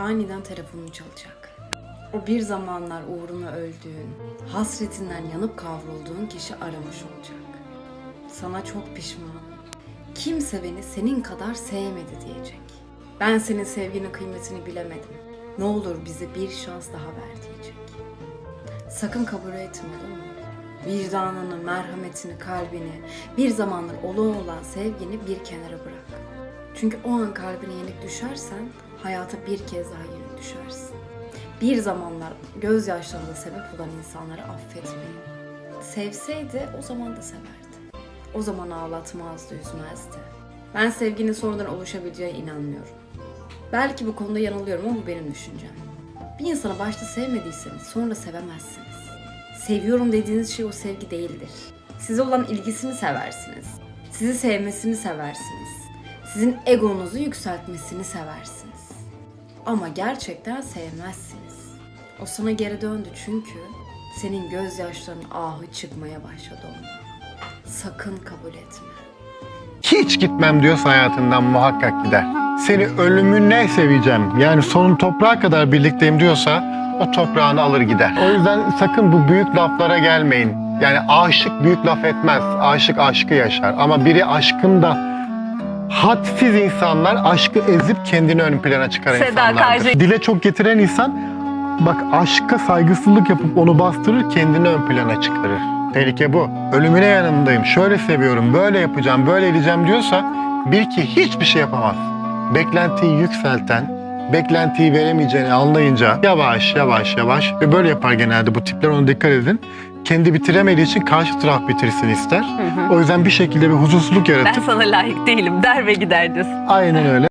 aniden telefonun çalacak. O bir zamanlar uğruna öldüğün, hasretinden yanıp kavrulduğun kişi aramış olacak. Sana çok pişmanım. Kimse beni senin kadar sevmedi diyecek. Ben senin sevginin kıymetini bilemedim. Ne olur bize bir şans daha ver diyecek. Sakın kabul etme olur mu? Vicdanını, merhametini, kalbini, bir zamanlar olan olan sevgini bir kenara bırak. Çünkü o an kalbine yenik düşersen hayata bir kez daha yenik düşersin. Bir zamanlar gözyaşlarına sebep olan insanları affetmeyin. Sevseydi o zaman da severdi. O zaman ağlatmazdı, üzmezdi. Ben sevginin sonradan oluşabileceğine inanmıyorum. Belki bu konuda yanılıyorum ama bu benim düşüncem. Bir insanı başta sevmediyseniz sonra sevemezsiniz. Seviyorum dediğiniz şey o sevgi değildir. Size olan ilgisini seversiniz. Sizi sevmesini seversiniz. Sizin egonuzu yükseltmesini seversiniz. Ama gerçekten sevmezsiniz. O sana geri döndü çünkü senin gözyaşların ahı çıkmaya başladı ondan. Sakın kabul etme. hiç gitmem diyorsa hayatından muhakkak gider. Seni ölümüne seveceğim. Yani sonun toprağa kadar birlikteyim diyorsa o toprağını alır gider. O yüzden sakın bu büyük laflara gelmeyin. Yani aşık büyük laf etmez. Aşık aşkı yaşar. Ama biri aşkında hadsiz insanlar aşkı ezip kendini ön plana çıkaran Seda insanlardır. Dile çok getiren insan bak aşka saygısızlık yapıp onu bastırır kendini ön plana çıkarır. Tehlike bu. Ölümüne yanındayım. Şöyle seviyorum, böyle yapacağım, böyle edeceğim diyorsa bil ki hiçbir şey yapamaz. Beklentiyi yükselten, beklentiyi veremeyeceğini anlayınca yavaş yavaş yavaş ve böyle yapar genelde bu tipler ona dikkat edin. Kendi bitiremediği için karşı taraf bitirsin ister. O yüzden bir şekilde bir huzursuzluk Ben yaratıp sana layık değilim der ve gider diyorsun. aynen öyle.